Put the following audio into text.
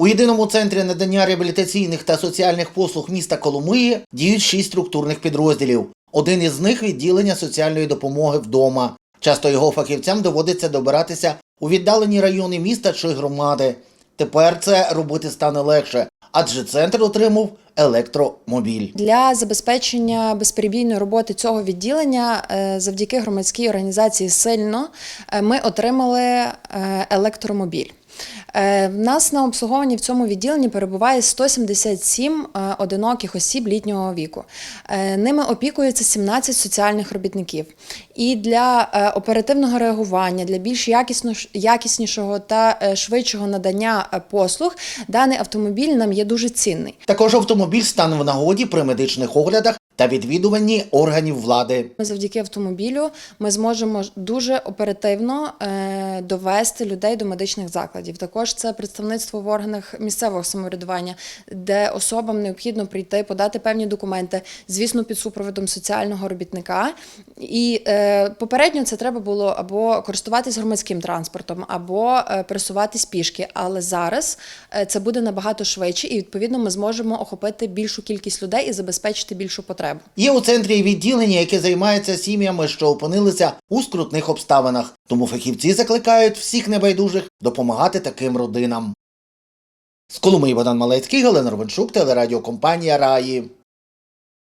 У єдиному центрі надання реабілітаційних та соціальних послуг міста Коломиї діють шість структурних підрозділів. Один із них відділення соціальної допомоги вдома. Часто його фахівцям доводиться добиратися у віддалені райони міста чи громади. Тепер це робити стане легше, адже центр отримав електромобіль. Для забезпечення безперебійної роботи цього відділення е, завдяки громадській організації сильно е, ми отримали е, електромобіль. Е, В нас на обслуговуванні в цьому відділенні перебуває 177 е, одиноких осіб літнього віку. Е, Ними опікується 17 соціальних робітників. І для оперативного реагування, для більш якіснішого та швидшого надання послуг, даний автомобіль нам є дуже цінний. Також автомобіль стане в нагоді при медичних оглядах та відвідуванні органів влади. Завдяки автомобілю ми зможемо дуже оперативно е, довести людей до медичних закладів. Також це представництво в органах місцевого самоврядування, де особам необхідно прийти, подати певні документи, звісно, під супроводом соціального робітника. І е, попередньо це треба було або користуватись громадським транспортом, або е, пересуватись пішки. Але зараз це буде набагато швидше, і відповідно ми зможемо охопити більшу кількість людей і забезпечити більшу потребу. Є у центрі відділення, яке займається сім'ями, що опинилися у скрутних обставинах. Тому фахівці закликають всіх небайдужих допомагати таким родинам. З Коломиї Богдан Малецький, Галина Ровенчук, телерадіокомпанія Раї.